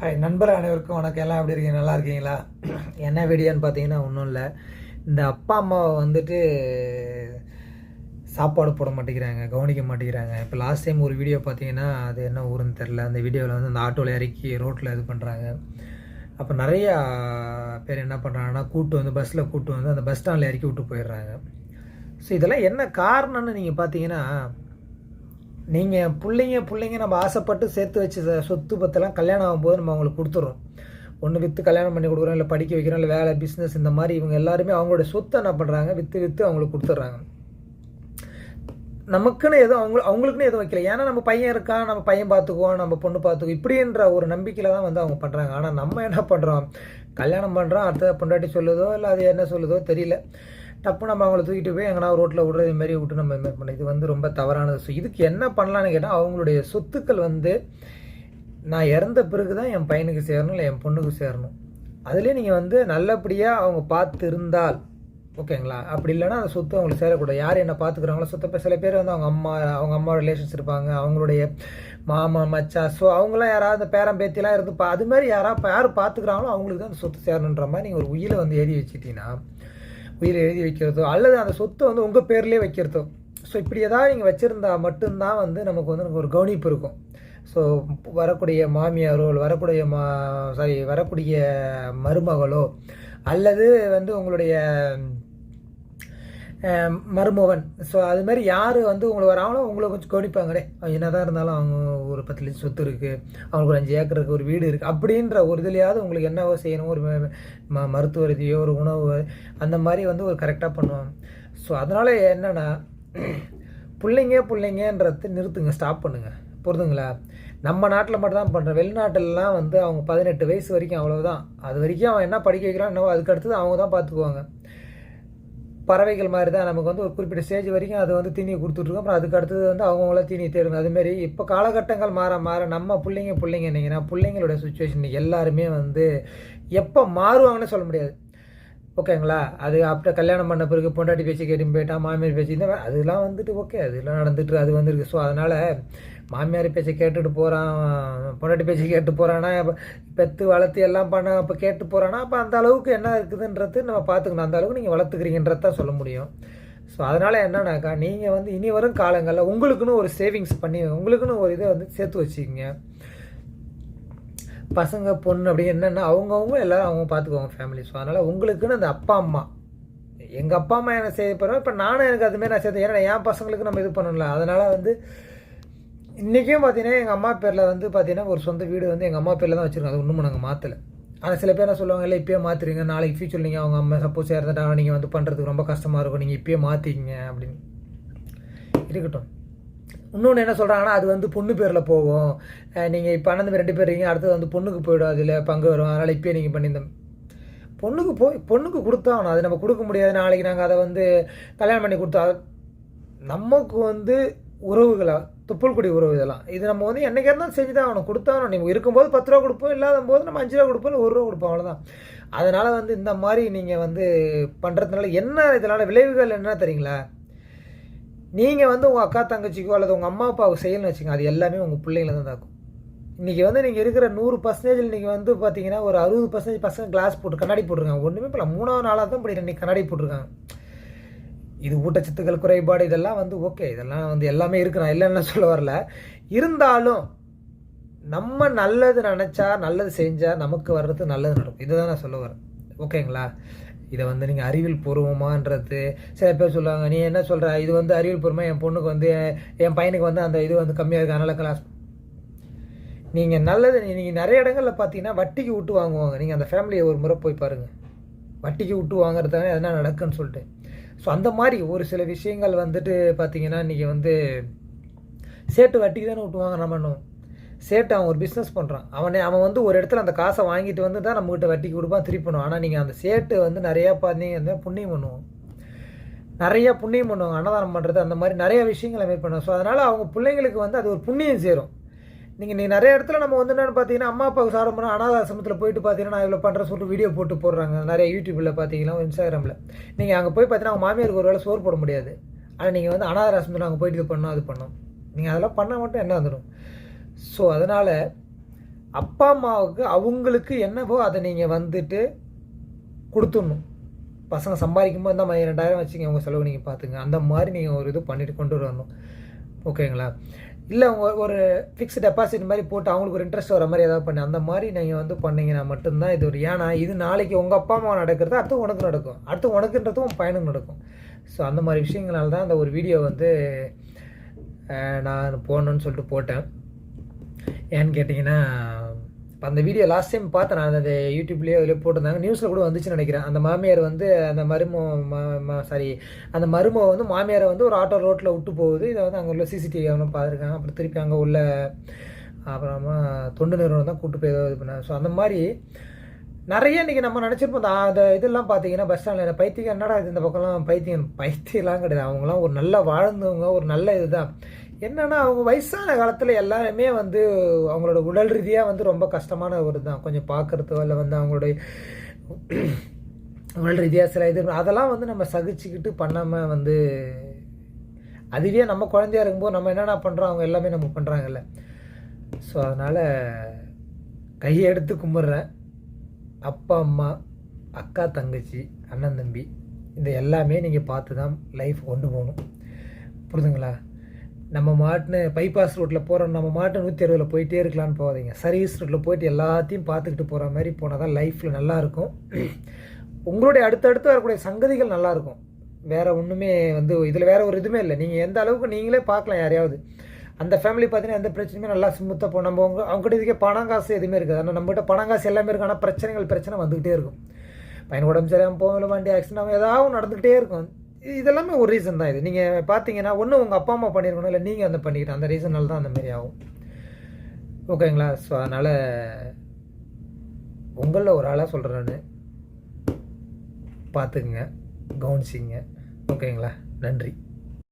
Hi நண்பர் அனைவருக்கும் வணக்கம். எல்லாம் எப்படி இருக்கீங்க? நல்லா இருக்கீங்களா? என்ன வீடியோன்னு பார்த்தீங்கன்னா ஒன்றும் இல்லை. இந்த அப்பா அம்மாவை வந்துட்டு சாப்பாடு போட மாட்டேங்கிறாங்க கவனிக்க மாட்டேங்கிறாங்க. இப்போ லாஸ்ட் டைம் ஒரு வீடியோ பார்த்தீங்கன்னா அது என்ன ஊருன்னு தெரில அந்த வீடியோவில் வந்து அந்த ஆட்டோவில் இறக்கி ரோட்டில் இது பண்ணுறாங்க அப்போ நிறையா பேர் என்ன பண்ணுறாங்கன்னா கூட்டு வந்து பஸ்ஸில் கூட்டு வந்து அந்த பஸ் ஸ்டாண்டில் இறக்கி விட்டு போயிடுறாங்க. ஸோ இதெல்லாம் என்ன காரணம்னு நீங்கள் பார்த்தீங்கன்னா நீங்கள் பிள்ளைங்க பிள்ளைங்க நம்ம ஆசைப்பட்டு சேர்த்து வச்ச சொத்து பத்தெல்லாம் கல்யாணம் ஆகும்போது நம்ம அவங்களுக்கு கொடுத்துட்றோம் ஒன்று விற்று கல்யாணம் பண்ணி கொடுக்குறோம் இல்லை படிக்க வைக்கிறோம் இல்லை வேலை பிஸ்னஸ் இந்த மாதிரி இவங்க எல்லாருமே அவங்களோட சொத்தை என்ன பண்ணுறாங்க விற்று விற்று அவங்களுக்கு கொடுத்துட்றாங்க. நமக்குன்னு எதுவும் அவங்க அவங்களுக்குன்னு எதுவும் வைக்கல. ஏன்னா நம்ம பையன் இருக்கான் நம்ம பையன் பார்த்துக்குவோம் நம்ம பொண்ணு பார்த்துக்குவோம். இப்படின்ற ஒரு நம்பிக்கையில் தான் வந்து அவங்க பண்ணுறாங்க ஆனால் நம்ம என்ன பண்ணுறோம் கல்யாணம் பண்ணுறோம் அடுத்த பொண்டாட்டி சொல்லுதோ இல்லை அது என்ன சொல்லுதோ தெரியல. டப்பு நம்ம அவங்கள தூக்கிட்டு போய் எங்கன்னா ரோட்டில் விடுறது இது மாதிரி விட்டு நம்ம இது பண்ண இது வந்து ரொம்ப தவறானது. ஸோ இதுக்கு என்ன பண்ணலான்னு கேட்டால் அவங்களுடைய சொத்துக்கள் வந்து நான் இறந்த பிறகு தான் என் பையனுக்கு சேரணும் இல்லை என் பொண்ணுக்கு சேரணும். அதுலேயே நீங்கள் வந்து நல்லபடியாக அவங்க பார்த்து இருந்தால் ஓகேங்களா? அப்படி இல்லைன்னா அந்த சொத்து அவங்களுக்கு சேரக்கூடாது. யார் என்ன பார்த்துக்குறாங்களோ சொத்தை இப்போ சில பேர் வந்து அவங்க அம்மா அவங்க அம்மா ரிலேஷன்ஸ் இருப்பாங்க அவங்களுடைய மாமா மச்சா ஸோ அவங்களாம் யாராவது பேரம்பேத்திலாம் பேத்திலாம் இருந்து பா அது மாதிரி யாராவது யார் பார்த்துக்குறாங்களோ அவங்களுக்கு தான் அந்த சொத்து சேரணுன்ற மாதிரி நீங்கள் ஒரு உயிரை வந்து எழுதி வச்சுட்டீங்கன்னா உயிரை எழுதி வைக்கிறதோ அல்லது அந்த சொத்தை வந்து உங்கள் பேர்லேயே வைக்கிறதோ. ஸோ இப்படி ஏதாவது நீங்கள் வச்சுருந்தா மட்டும்தான் வந்து நமக்கு வந்து நமக்கு ஒரு கவனிப்பு இருக்கும். ஸோ வரக்கூடிய மாமியாரோ வரக்கூடிய மா சாரி வரக்கூடிய மருமகளோ அல்லது வந்து உங்களுடைய மருமகன். ஸோ அது மாதிரி யார் வந்து உங்களுக்கு வராங்களோ உங்களை கொஞ்சம் கவனிப்பாங்களே என்னதான் இருந்தாலும் அவங்க ஒரு பத்து லட்சம் சொத்து இருக்குது அவங்களுக்கு ஒரு அஞ்சு ஏக்கர் இருக்குது ஒரு வீடு இருக்குது அப்படின்ற ஒரு இதுலையாவது உங்களுக்கு என்னவோ செய்யணும் ஒரு ம- மருத்துவ ரீதியோ ஒரு உணவு அந்த மாதிரி வந்து ஒரு கரெக்டாக பண்ணுவாங்க. ஸோ அதனால் என்னென்னா பிள்ளைங்க பிள்ளைங்கன்றது நிறுத்துங்க ஸ்டாப் பண்ணுங்கள் புரிதுங்களா? நம்ம நாட்டில் மட்டும் தான் பண்ணுறோம் வெளிநாட்டிலலாம் வந்து அவங்க பதினெட்டு வயசு வரைக்கும் அவ்வளோதான் அது வரைக்கும் அவன் என்ன படிக்க வைக்கிறான் என்னவோ அதுக்கு அடுத்தது அவங்க தான் பார்த்துக்குவாங்க. பறவைகள் மாதிரி தான். நமக்கு வந்து ஒரு குறிப்பிட்ட ஸ்டேஜ் வரைக்கும் அது வந்து தீனியை கொடுத்துட்ருக்கோம். அப்புறம் அதுக்கு அடுத்தது வந்து அவங்கவுங்கள தீனியை தேடுங்க அதுமாரி இப்போ காலகட்டங்கள் மாற மாற நம்ம பிள்ளைங்க பிள்ளைங்க என்னங்கன்னா பிள்ளைங்களோட சுச்சுவேஷன் எல்லாருமே வந்து எப்போ மாறுவாங்கன்னு சொல்ல முடியாது. ஓகேங்களா? அது அப்படியே கல்யாணம் பண்ண பிறகு பொண்டாட்டி பேச்சு கேட்டு போயிட்டான் மாமியார் பேச்சு இந்த மாதிரி அதெல்லாம் வந்துட்டு ஓகே அதெல்லாம் நடந்துட்டு அது வந்துருக்கு. ஸோ அதனால் மாமியார் பேச்சை கேட்டுட்டு போகிறான் பொண்டாட்டி பேச்சு கேட்டு போகிறானா பெற்று வளர்த்து எல்லாம் பண்ண அப்போ கேட்டு போகிறானா அப்போ அந்த அளவுக்கு என்ன இருக்குதுன்றது நம்ம பார்த்துக்கணும். அந்த அளவுக்கு நீங்கள் வளர்த்துக்கிறீங்கன்றது தான் சொல்ல முடியும். ஸோ அதனால் என்னன்னாக்கா நீங்கள் வந்து இனி வரும் காலங்களில் உங்களுக்குன்னு ஒரு சேவிங்ஸ் பண்ணி உங்களுக்குன்னு ஒரு இதை வந்து சேர்த்து வச்சுக்கிங்க. பசங்க பொண்ணு அப்படி என்னென்னா அவங்கவுங்க எல்லோரும் அவங்க பார்த்துக்குவாங்க ஃபேமிலி ஸோ அதனால் உங்களுக்குன்னு அந்த அப்பா அம்மா. எங்கள் அப்பா அம்மா என்ன செய்ய போகிறோம் இப்போ நானும் எனக்கு அதுமாரி நான் சேர்த்து ஏன்னா என் பசங்களுக்கு நம்ம இது பண்ணல அதனால் வந்து இன்றைக்கும் பார்த்தீங்கன்னா எங்கள் அம்மா பேரில் வந்து பார்த்தீங்கன்னா ஒரு சொந்த வீடு வந்து எங்கள் அம்மா பேரில் தான் வச்சுருக்கோம் அது ஒன்றும் நாங்கள் மாற்றலை ஆனால் சில பேர் என்ன சொல்லுவாங்க இல்லை இப்பயே மாற்றுறீங்க நாளைக்கு ஃபியூச்சர் நீங்கள் அவங்க அம்மா சப்போஸ் இறந்துட்டாங்க நீங்கள் வந்து பண்ணுறதுக்கு ரொம்ப கஷ்டமாக இருக்கும். நீங்கள் இப்பயே மாற்றிக்கிங்க அப்படின்னு. இருக்கட்டும். இன்னொன்று என்ன சொல்கிறாங்கன்னா அது வந்து பொண்ணு பேரில் போகும். நீங்கள் இப்போ அண்ணன் ரெண்டு பேர் இருக்கீங்க அடுத்தது வந்து பொண்ணுக்கு போயிடும் அதில் பங்கு வரும். அதனால் இப்போயே நீங்கள் பண்ணியிருந்த பொண்ணுக்கு போய் பொண்ணுக்கு கொடுத்தாகணும் அது நம்ம கொடுக்க முடியாது. நாளைக்கு நாங்கள் அதை வந்து கல்யாணம் பண்ணி கொடுத்தா நமக்கு வந்து உறவுகளா துப்புள்குடி உறவு இதெல்லாம். இது நம்ம வந்து என்றைக்கே இருந்தாலும் செஞ்சு தான் ஆகணும். கொடுத்தாகணும் நீங்கள் இருக்கும்போது பத்து ரூபா கொடுப்போம் இல்லாத போது நம்ம அஞ்சு ரூபா கொடுப்போம் இல்லை ஒரு ரூபா கொடுப்போம் அவ்வளோதான் அதனால் வந்து இந்த மாதிரி நீங்கள் வந்து பண்ணுறதுனால என்ன இதனால் விளைவுகள் என்ன தெரியுங்களா? நீங்கள் வந்து உங்கள் அக்கா தங்கச்சிக்கோ அல்லது உங்கள் அம்மா அப்பாவுக்கு செய்யணும்னு வச்சுங்க அது எல்லாமே உங்கள் பிள்ளைங்கள தான் தாக்கும். இன்றைக்கி வந்து நீங்கள் இருக்கிற நூறு பர்சன்டேஜில் நீங்கள் வந்து பார்த்தீங்கன்னா ஒரு அறுபது பர்சன்டேஜ் பசங்க கிளாஸ் போட்டு கண்ணாடி போட்டிருக்காங்க. ஒன்றுமே இப்போ மூணாவது நாளாக தான் படிக்கிறேன். இன்னைக்கு கண்ணாடி போட்டிருக்காங்க. இது ஊட்டச்சத்துக்கள் குறைபாடு இதெல்லாம் வந்து ஓகே இதெல்லாம் வந்து எல்லாமே இருக்கு. நான் இல்லைன்னு சொல்ல வரல. இருந்தாலும் நம்ம நல்லது நினச்சா நல்லது செஞ்சால் நமக்கு வர்றது நல்லது நடக்கும். இதுதான் நான் சொல்ல வரேன். ஓகேங்களா இதை வந்து நீங்கள் அறிவியல் பூர்வமான்றது சில பேர் சொல்லுவாங்க நீ என்ன சொல்கிற இது வந்து அறிவியல் பூர்வமாக என் பொண்ணுக்கு வந்து என் பையனுக்கு வந்து அந்த இது வந்து கம்மியாக இருக்குது அதனால் கிளாஸ் நீங்கள் நல்லது நீங்கள் நிறைய இடங்களில் பார்த்தீங்கன்னா வட்டிக்கு விட்டு வாங்குவாங்க. நீங்கள் அந்த ஃபேமிலியை ஒரு முறை போய் பாருங்கள் வட்டிக்கு விட்டு வாங்குறதுனால எதனா நடக்குன்னு சொல்லிட்டு. ஸோ அந்த மாதிரி ஒரு சில விஷயங்கள் வந்துட்டு பார்த்தீங்கன்னா இன்றைக்கி வந்து சேட்டு வட்டிக்கு தானே விட்டு வாங்க நம்ம இன்னும். சேட்டு அவன் ஒரு பிஸ்னஸ் பண்ணுறான் அவனே அவன் வந்து ஒரு இடத்துல அந்த காசை வாங்கிட்டு வந்து தான் நம்மகிட்ட வட்டிக்கு கொடுப்பான் திருப்பி பண்ணுவான். ஆனால் நீங்கள் அந்த சேட்டு வந்து நிறையா பார்த்தீங்கன்னா புண்ணியம் பண்ணுவோம் நிறையா புண்ணியம் பண்ணுவாங்க அன்னதானம் பண்ணுறது அந்த மாதிரி நிறையா விஷயங்களை மேற் பண்ணுவோம் ஸோ அதனால் அவங்க பிள்ளைங்களுக்கு வந்து அது ஒரு புண்ணியம் சேரும். நீங்கள் நீ நிறைய இடத்துல நம்ம வந்து என்னென்னு பார்த்தீங்கன்னா அம்மா அப்பாவுக்கு சாரம் பண்ண அனாதாசிரமத்தில் போயிட்டு பார்த்தீங்கன்னா நான் இவ்வளோ பண்ணுற சொல்லிட்டு வீடியோ போட்டு போடுறாங்க. நிறைய யூடியூப்பில் பார்த்தீங்கன்னா இன்ஸ்டாகிராமில் நீங்கள் அங்கே போய் பார்த்தீங்கன்னா அவங்க மாமியாருக்கு ஒரு வேலை சோறு போட முடியாது. ஆனால் நீங்கள் வந்து அனாதாசிரமத்தில் அங்கே போயிட்டு இது பண்ணோம் அது பண்ணோம் நீங்கள் அதெல்லாம் பண்ணால் மட்டும் என்ன வந்துடும்? ஸோ அதனால் அப்பா அம்மாவுக்கு அவங்களுக்கு என்னவோ அதை நீங்கள் வந்துட்டு கொடுத்துடணும். பசங்க சம்பாதிக்கும் போது இந்த மாதிரி ரெண்டாயிரம் வச்சுங்க உங்கள் செலவு நீங்கள் பார்த்துங்க. அந்த மாதிரி நீங்கள் ஒரு இது பண்ணிட்டு கொண்டு வரணும். ஓகேங்களா இல்லை உங்கள் ஒரு ஃபிக்ஸ்டு டெபாசிட் மாதிரி போட்டு அவங்களுக்கு ஒரு இன்ட்ரெஸ்ட் வர மாதிரி ஏதாவது பண்ணி. அந்த மாதிரி நீங்கள் வந்து பண்ணிங்கன்னா மட்டும்தான் இது ஒரு ஏன்னா இது நாளைக்கு உங்கள் அப்பா அம்மா நடக்கிறது அடுத்து உனக்கு நடக்கும். அடுத்து உனக்குன்றதும் உன் பையனுக்கு நடக்கும். ஸோ அந்த மாதிரி விஷயங்களால தான் அந்த ஒரு வீடியோ வந்து நான் போடணுன்னு சொல்லிட்டு போட்டேன். ஏன்னு கேட்டிங்கன்னா இப்போ அந்த வீடியோ லாஸ்ட் டைம் பார்த்தேன் நான் அந்த யூடியூப்லேயே அதில் போட்டிருந்தாங்க. நியூஸில் கூட வந்துச்சுன்னு நினைக்கிறேன். அந்த மாமியார் வந்து அந்த மரும சாரி அந்த மரும வந்து மாமியாரை வந்து ஒரு ஆட்டோ ரோட்டில் விட்டு போகுது. இதை வந்து அங்கே உள்ள சிசிடிவி அவனும் பார்த்துருக்காங்க. அப்புறம் திருப்பி அங்கே உள்ள அப்புறமா தொண்டு நிறுவனம் தான் கூட்டு போய் ஏதோ இது பண்ணாங்க. ஸோ அந்த மாதிரி நிறைய இன்றைக்கி நம்ம நினச்சிருப்போம். அந்த அந்த இதெல்லாம் பார்த்தீங்கன்னா பஸ் ஸ்டாண்டில் பைத்தியம் என்னடா இது இந்த பக்கம்லாம் பைத்தியம்? பைத்தியம்லாம் கிடையாது. அவங்களாம் ஒரு நல்லா வாழ்ந்தவங்க ஒரு நல்ல இதுதான். என்னென்னா அவங்க வயசான காலத்தில் எல்லாருமே வந்து அவங்களோட உடல் ரீதியாக வந்து ரொம்ப கஷ்டமான ஒரு தான். கொஞ்சம் பார்க்குறதோ இல்லை வந்து அவங்களுடைய உடல் ரீதியாக சில இது அதெல்லாம் வந்து நம்ம சகிச்சுக்கிட்டு பண்ணாமல் வந்து அதுவே நம்ம குழந்தையா இருக்கும்போது நம்ம என்னென்ன பண்ணுறோம் அவங்க எல்லாமே நம்ம பண்ணுறாங்கல்ல ஸோ அதனால் கையை எடுத்து கும்பிட்றேன். அப்பா அம்மா அக்கா தங்கச்சி அண்ணன் தம்பி இந்த எல்லாமே நீங்கள் பார்த்து தான் லைஃப் கொண்டு போகணும். புரிதுங்களா நம்ம மாட்டுன்னு பைபாஸ் ரோட்டில் போகிறோம் நம்ம மாட்டு நூற்றி அறுபதில் போயிட்டே இருக்கலாம்னு போகாதீங்க. சர்வீஸ் ரோட்டில் போயிட்டு எல்லாத்தையும் பார்த்துக்கிட்டு போகிற மாதிரி போனால் தான் லைஃப்பில் நல்லாயிருக்கும் உங்களுடைய அடுத்தடுத்து வரக்கூடிய சங்கதிகள் நல்லாயிருக்கும் வேறு ஒன்றுமே வந்து இதில் வேறு ஒரு இதுவுமே இல்லை. நீங்கள் எந்த அளவுக்கு நீங்களே பார்க்கலாம் யாரையாவது. அந்த ஃபேமிலி பார்த்தீங்கன்னா எந்த பிரச்சனையுமே நல்லா ஸ்மூத்தாக போ நம்ம அவங்க அவங்ககிட்ட இதுக்கே பணம் காசு எதுவுமே இருக்காது. ஆனால் நம்மகிட்ட பணம் காசு எல்லாமே இருக்கும் ஆனால் பிரச்சனைகள் பிரச்சனை வந்துக்கிட்டே இருக்கும். பையன் உடம்பு சரியாமல் போகல வண்டி ஆக்சிடென்ட் ஆகும் ஏதாவது நடந்துக்கிட்டே இருக்கும். இதெல்லாமே ஒரு ரீசன் தான் இது. நீங்கள் பார்த்தீங்கன்னா ஒன்று உங்கள் அப்பா அம்மா பண்ணியிருக்கணும் இல்லை நீங்கள் அந்த பண்ணிக்கிட்டு அந்த ரீசனால் தான் அந்த மாதிரி ஆகும். ஓகேங்களா ஸோ அதனால் உங்களில் ஒரு ஆளாக சொல்கிறேன் நான். பார்த்துக்குங்க கவனிச்சிங்க. ஓகேங்களா நன்றி.